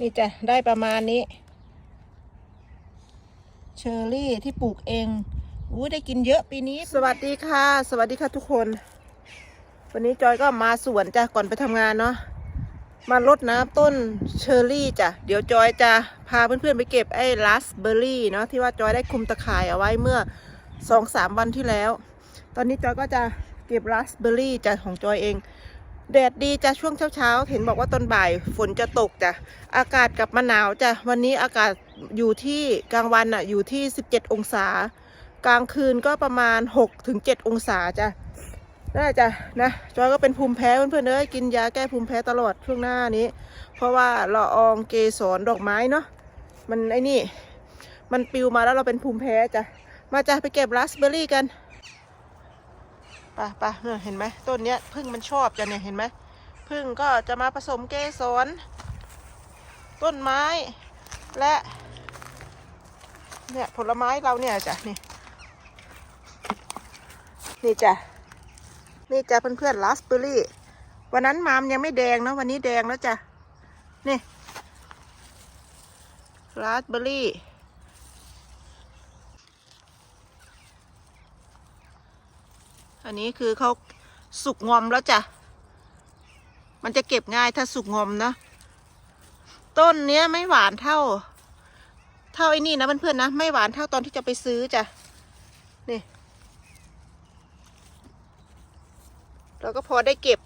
นี่จะได้ประมาณนี้ เชอร์รี่ที่ปลูกเองอู้ได้กินเยอะปีนี้ สวัสดีค่ะ สวัสดีค่ะทุกคน วันนี้จอยก็มาสวนจ้ะก่อนไปทำงานเนาะมารดน้ำต้นเชอร์รี่จ้ะเดี๋ยวจอยจะพาเพื่อนๆไปเก็บไอ้ราสเบอร์รี่เนาะที่ว่าจอยได้คุมตะข่ายเอาไว้เมื่อสองสามวันที่แล้ว ตอนนี้จอยก็จะเก็บราสเบอร์รี่จ้ะของจอยเอง แดดดีจ้ะช่วงเช้าๆ เห็นบอกว่าตอนบ่ายฝนจะตกจ้ะอากาศกลับมาหนาวจ้ะวันนี้อากาศอยู่ที่กลางวันอะอยู่ที่ 17 องศา กลางคืนก็ประมาณ6ถึง7องศาจ้ะได้จ้ะนะจอยก็เป็นภูมิแพ้เพื่อนๆเอ้ยกินยาแก้ภูมิแพ้ตลอดช่วงหน้านี้ เพราะว่าละอองเกสรดอกไม้เนาะมันไอ้นี่ มันปิวมาแล้วเราเป็นภูมิแพ้จ้ะมาจ้ะไปเก็บราสเบอร์รี่กัน ปะปะเห็นไหมต้นเนี้ยพึ่งมันชอบจ้ะเนี่ยเห็นไหมพึ่งก็จะมาผสมเกสรต้นไม้และเนี่ยผลไม้เราเนี่ยจ้ะนี่นี่จ้ะนี่จ้ะเพื่อนๆราสเบอร์รี่วันนั้นมามยังไม่แดงนะวันนี้แดงแล้วจ้ะนี่ราสเบอร์ อันนี้คือเขาสุกงอมแล้วจ้ะ มันจะเก็บง่ายถ้าสุกงอมนะ ต้นเนี้ยไม่หวานเท่า เท่าไอ้นี่นะเพื่อนๆนะ ไม่หวานเท่าตอนที่จะไปซื้อจ้ะ นี่ เราก็พอได้เก็บ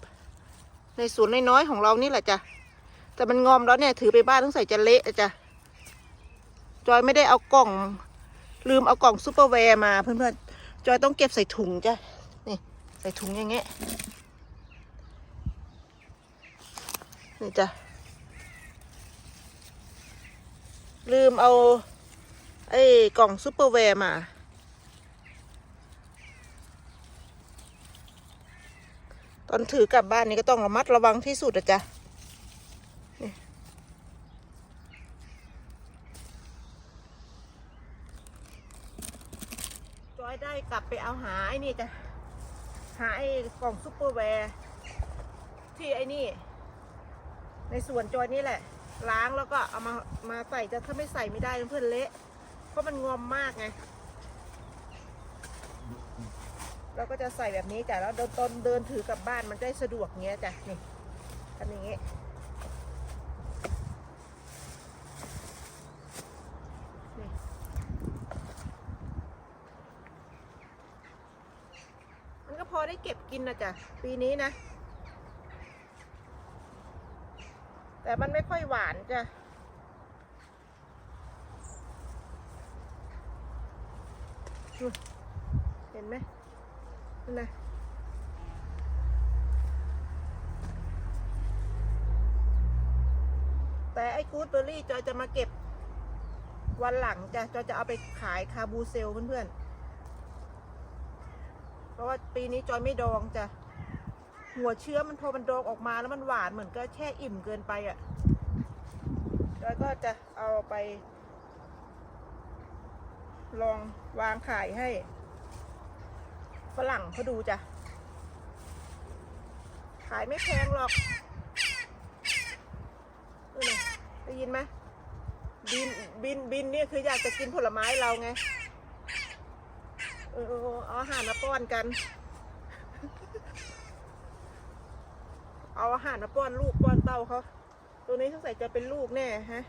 ในสวนน้อยๆของเรานี่แหละจ้ะ แต่มันงอมแล้วเนี่ย ถือไปบ้านต้องใส่จะเละอะจ้ะ จอยไม่ได้เอากล่อง ลืมเอากล่องซูเปอร์แวร์มาเพื่อนๆ จอยต้องเก็บใส่ถุงจ้ะ นี่ใส่ถุงอย่างเงี้ยนี่จ้ะลืมเอาไอ้กล่องซูเปอร์แวร์มาตอนถือกลับบ้านนี่ก็ต้องระมัดระวังที่สุดอะจ้ะจอยได้กลับไปเอาหาไอ้นี่จ้ะ หาไอ้กล่องซุปเปอร์แวร์ที่ไอ้นี่ ในส่วนจอยนี่แหละ ล้างแล้วก็เอามามาใส่จะถ้าไม่ใส่ไม่ได้เพื่อนเละ เพราะมันงอมมากไงเราก็จะใส่แบบนี้จ้ะแล้วเดินตนเดินถือกลับบ้านมันได้สะดวกเงี้ยจ้ะนี่ทำอย่างงี้นี่มันก็พอ ได้เก็บกินนะจ้ะปีนี้นะ แต่มันไม่ค่อยหวานจ้ะเห็นไหมนั่นนะแต่ไอ้กูดเบอร์รี่จอยจะมาเก็บวันหลังจ้ะจอยจะเอาไปขายคาบูเซลเพื่อนๆ เพราะว่าปีนี้จอยไม่ดองจ้ะหัวเชื้อมันพอมันดองออกมาแล้วมันหวานเหมือนก็แช่อิ่มเกินไปอะ่ะจอยก็จะเอาไป ลองวางขายให้ฝรั่งเขาดูจ้ะ ขายไม่แพงหรอกได้ยินไหมบินบินบินเนี่ยคืออยากจะกินผลไม้เราไง ออเอาอาหารมาป้อนกัน เอาอาหารมาป้อนลูกป้อนเต้าเขาตัวนี้สงสัยจะเป็นลูกแน่ฮะ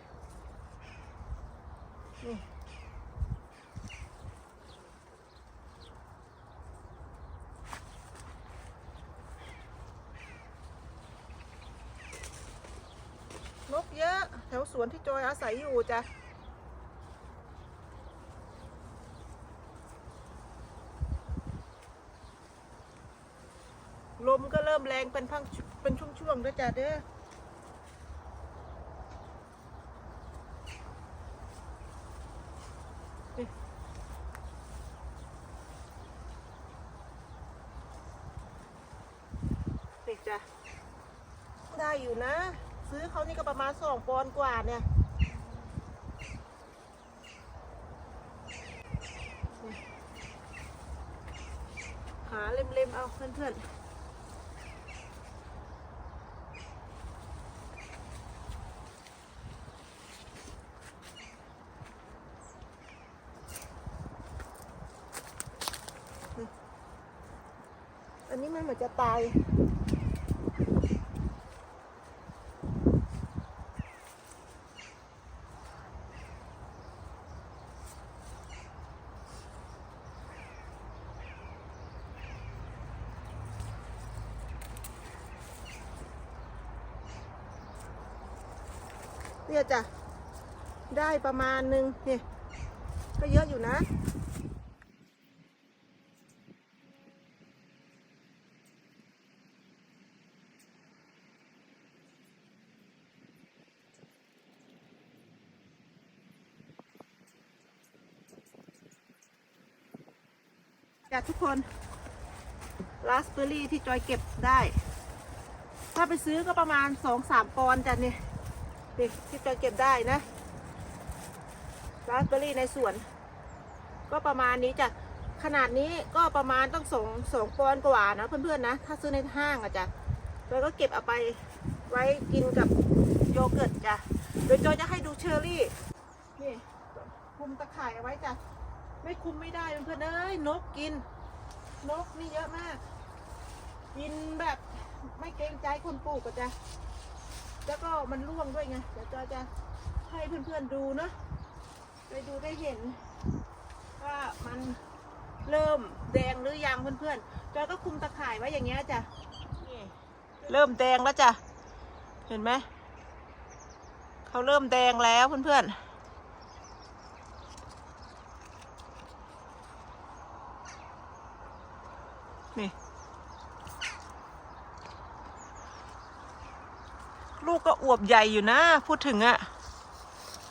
นี่นกเยอะ แถวสวนที่จอยอาศัยอยู่จ้ะ ล มก็เริ่มแรงเป็นพังเป็นช่วงๆด้วยจ้ะเด้อนี่จ้ะได้อยู่นะ ซื้อเขานี่ก็ประมาณสองปอนกว่าเนี่ยหาเล่มๆเอาเพื่อนๆ มันเหมือน จะตายเนี่ยจ้ะ ได้ประมาณนึงเนี่ย ก็เยอะอยู่นะ จ้ะทุกคนราสเบอร์รี่ที่จอยเก็บได้ ถ้าไปซื้อก็ประมาณสองสามปอนด์จ้ะเนี่ยเด็กที่จอยเก็บได้นะราสเบอร์รี่ในสวน ก็ประมาณนี้จ้ะขนาดนี้ก็ประมาณต้องสองสองปอนด์กว่านะเพื่อนๆนะ ถ้าซื้อในห้างอะจ้ะแล้วก็เก็บเอาไปไว้กินกับโยเกิร์ตจ้ะโดยจอยจะให้ดูเชอร์รี่นี่คุมตะข่ายเอาไว้จ้ะ ไม่คุมไม่ได้เพื่อนเอ้ยนกกิน นกนี่เยอะมาก กินแบบไม่เกรงใจคนปลูกก็จะแล้วก็มันร่วงด้วยไงเดี๋ยวจอยจะให้เพื่อนๆดูเนาะไปดูได้เห็น ว่ามันเริ่มแดงหรือยังเพื่อนๆจอยก็คุมตะข่ายไว้อย่างเงี้ยจ้ะเริ่มแดงแล้วจ้ะเห็นไหมเขาเริ่มแดงแล้วเพื่อนๆ นี่ ลูกก็อ วบใหญ่อยู่นะ พูดถึงอะ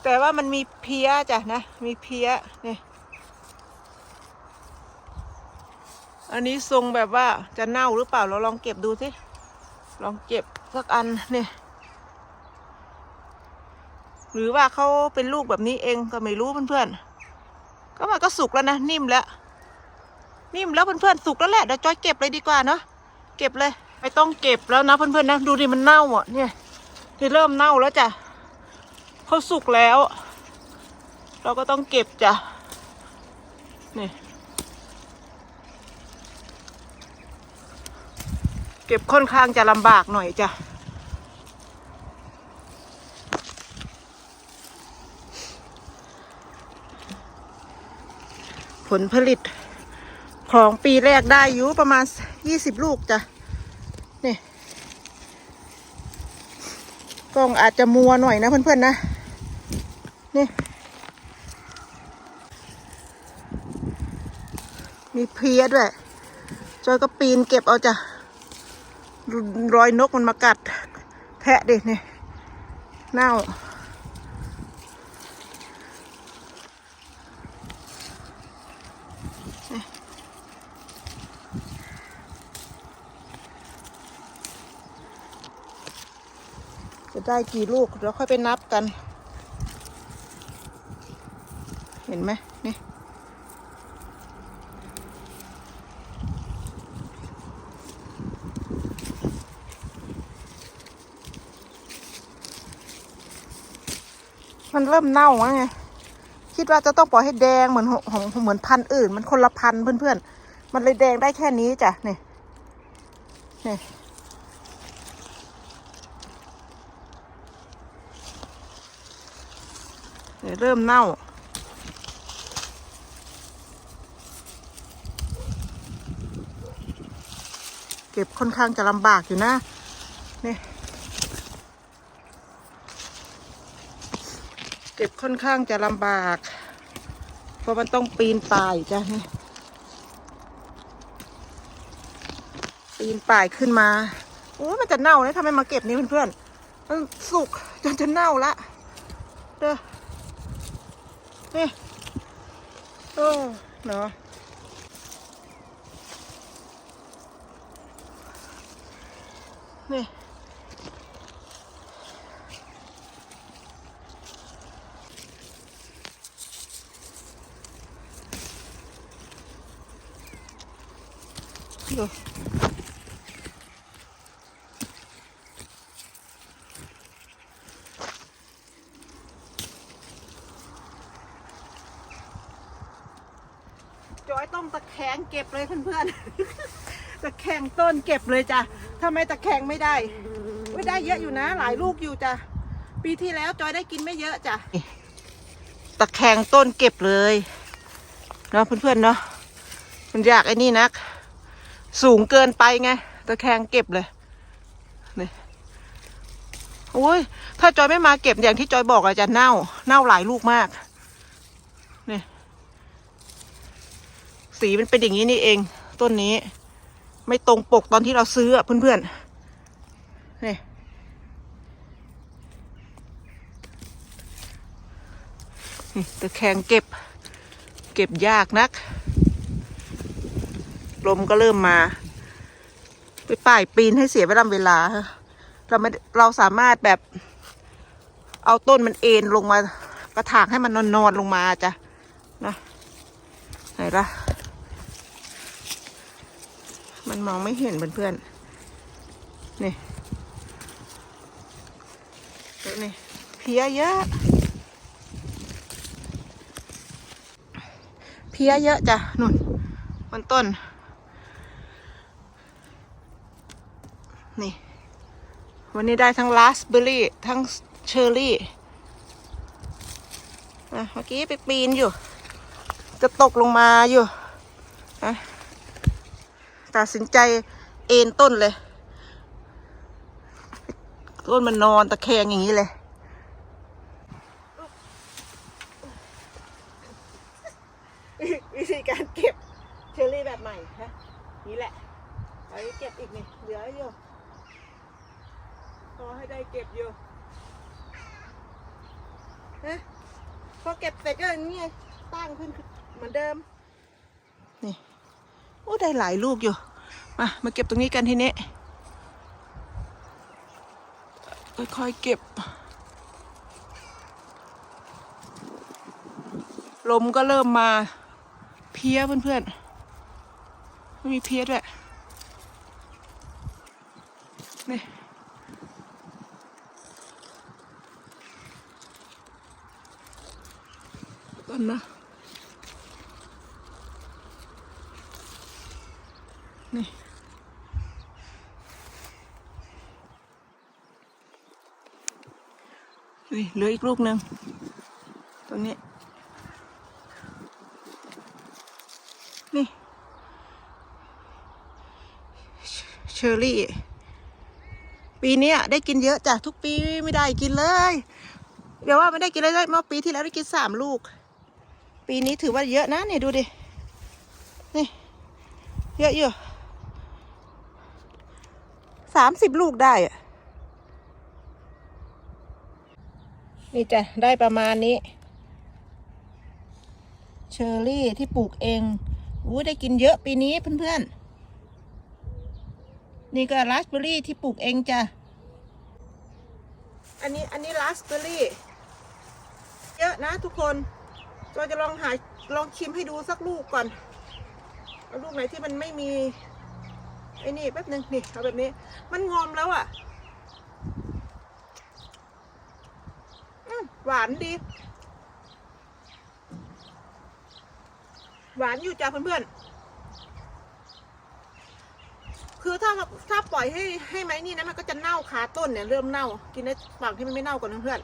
แต่ว่ามันมีเพี้ยจ้ะนะ มีเพี้ยนี่ยอันนี้ทรงแบบว่าจะเน่าหรือเปล่าเราลองเก็บดูสิลองเก็บสักอันเนี่ยหรือว่าเขาเป็นลูกแบบนี้เองก็ไม่รู้เพื่อนๆก็มันก็สุกแล้วนะนิ่มแล้ว นิ่มแล้วเพื่อนๆสุกแล้วแหละเดี๋ยวจอยเก็บเลยดีกว่าเนาะเก็บเลย ไม่ต้องเก็บแล้วนะเพื่อนๆนะดูดิมันเน่าอะเนี่ย ที่เริ่มเน่าแล้วจ้ะเขาสุกแล้ว เราก็ต้องเก็บจ้ะนี่เก็บค่อนข้างจะลำบากหน่อยจ้ะผลผลิตของปีแรกได้อยู่ประมาณยี่สิบลูกจ้ะ กล้องอาจจะมัวหน่อยนะเพื่อนๆนะ นี่ มีเพียด้วย จอยก็ปีนเก็บเอาจ้ะรอยนกมันมากัด แทะดินี่เน่า ได้กี่ลูกเดี๋ยวค่อยไปนับกัน เห็นไหมนี่มันเริ่มเน่าแล้วไง คิดว่าจะต้องปล่อยให้แดงเหมือนของเหมือนพันธุ์อื่น มันคนละพันธุ์เพื่อนๆ มันเลยแดงได้แค่นี้จ้ะนี่นี่เดี๋ยวเริ่มเน่า เก็บค่อนข้างจะลำบากอยู่นะ นี่ เก็บค่อนข้างจะลำบาก เพราะมันต้องปีนป่ายจ้ะนี่ ปีนป่ายขึ้นมา โอ้มันจะเน่าเลยถ้าไม่มาเก็บนี่เพื่อนๆมันสุกจนจะเน่าละเด้อ นี่โอ้เนาะนี่ดูจอยต้องตะ แคงเก็บเลยเพื่อนๆ ตะแคงต้นเก็บเลยจ้ะทำไมตะแคงไม่ได้ ไม่ได้เยอะอยู่นะ หลายลูกอยู่จ้ะ ปีที่แล้วจอยได้กินไม่เยอะจ้ะ ตะแคงต้นเก็บเลยเนาะเพื่อนๆเนาะ มันอยากไอ้นี่นัก สูงเกินไปไง ตะแคงเก็บเลยนี่โอ้ย ถ้าจอยไม่มาเก็บอย่างที่จอยบอกอะจะเน่า เน่าหลายลูกมาก นี่ สีมันเป็นอย่างนี้นี่เอง ต้นนี้ ไม่ตรงปกตอนที่เราซื้อเพื่อนๆนี่นี่ตะแคงเก็บ เก็บยากนัก ลมก็เริ่มมา ไปป่ายปีนให้เสียเวลาเวลา เราไม่เราสามารถแบบ เอาต้นมันเอ็นลงมากระถางให้มันนอนๆลงมาจ้ะนะไหนละ มันมองไม่เห็นเพื่อนๆ นี่ดูนี่เพี้ยเยอะ เพี้ยเยอะจ้ะนุ่นบนต้น นี่ วันนี้ได้ทั้งราสเบอร์รี่ ทั้งเชอร์รี่เมื่อกี้ไปปีนอยู่ จะตกลงมาอยู่อะ ตัดสินใจเอ็นต้นเลย ต้นมันนอนตะแคงอย่างนี้เลยวิธีการเก็บเชอร์รี่แบบใหม่ฮะนี่แหละเอาไปเก็บอีกนี่เหลืออยู่พอให้ได้เก็บอยู่ฮะพอเก็บเสร็จก็อย่างนี้ไงตั้งขึ้นเหมือนเดิม นี่ โอ้ได้หลายลูกอยู่ มามาเก็บตรงนี้กันทีนี้ค่อยๆเก็บ ลมก็เริ่มมา เพี้ยเพื่อนๆไม่มีเพี้ยด้วยนี่ต้นนะ เหลืออีกลูกหนึ่งตรงนี้ นี่ เชอร์รี่ ปีนี้ได้กินเยอะจ้ะ ทุกปีไม่ได้กินเลย เดี๋ยวว่าไม่ได้กินเลยเมื่อปีที่แล้วได้กินสามลูก ปีนี้ถือว่าเยอะนะเนี่ยดูดิ นี่ เยอะอยู่สามสิบลูกได้อะ นี่จ้ะได้ประมาณนี้ เชอร์รี่ที่ปลูกเองอู้ได้กินเยอะปีนี้เพื่อนๆ นี่ก็ราสเบอร์รี่ที่ปลูกเองจ้ะ อันนี้อันนี้ราสเบอร์รี่ เยอะนะทุกคนเราจะลองหาลองชิมให้ดูสักลูกก่อนเอาลูกไหนที่มันไม่มีไอ้นี่แป๊บหนึ่งนี่เอาแบบนี้ มันงอมแล้วอะ่ะอืม หวานดี หวานอยู่จ้ะเพื่อนๆ คือถ้าถ้าปล่อยให้ให้ไหมนี่นะมันก็จะเน่าคาต้นเนี่ยเริ่มเน่า กินได้ฝั่งที่มันไม่เน่าก่อนเพื่อน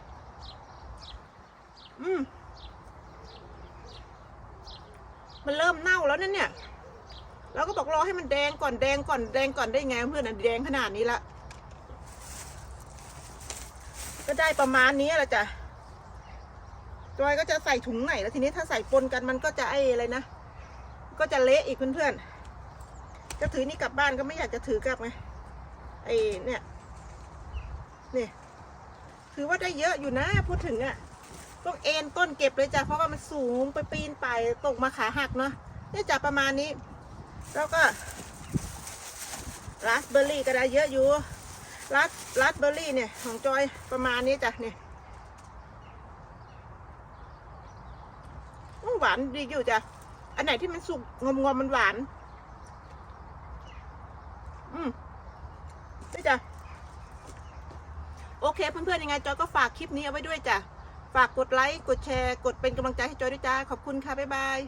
ๆอืมมันเริ่มเน่าแล้วนั่นเนี่ย เราก็บอกรอให้มันแดงก่อนแดงก่อนแดงก่อนได้ไงเพื่อนอะแดงขนาดนี้ละก็ได้ประมาณนี้แหละจ้ะ จอยก็จะใส่ถุงไหนแล้วทีนี้ถ้าใส่ปนกันมันก็จะไอ้อะไรนะ ก็จะเละอีกเพื่อนๆ จะถือนี่กลับบ้านก็ไม่อยากจะถือกลับไง ไอ้เนี่ย นี่ถือว่าได้เยอะอยู่นะพูดถึงอะ่ะต้องเอ็นต้นเก็บเลยจ้ะเพราะว่ามันสูงไปปีนไปตกมาขาหักเนาะเนี่ยจ้ะประมาณนี้ แล้วก็ราสเบอร์รี่ก็ได้เยอะอยู่ราสราสเบอร์รี่เนี่ยของจอยประมาณนี้จ้ะเนี่ยอื้อ หวานดีอยู่จ้ะ อันไหนที่มันสุกงอมงอมๆมันหวาน อืมนี่จ้ะ โอเคเพื่อนๆยังไงจอยก็ฝากคลิปนี้เอาไว้ด้วยจ้ะ ฝากกดไลค์ กดแชร์ กดเป็นกำลังใจให้จอยด้วยจ้า ขอบคุณค่ะ บ๊ายบาย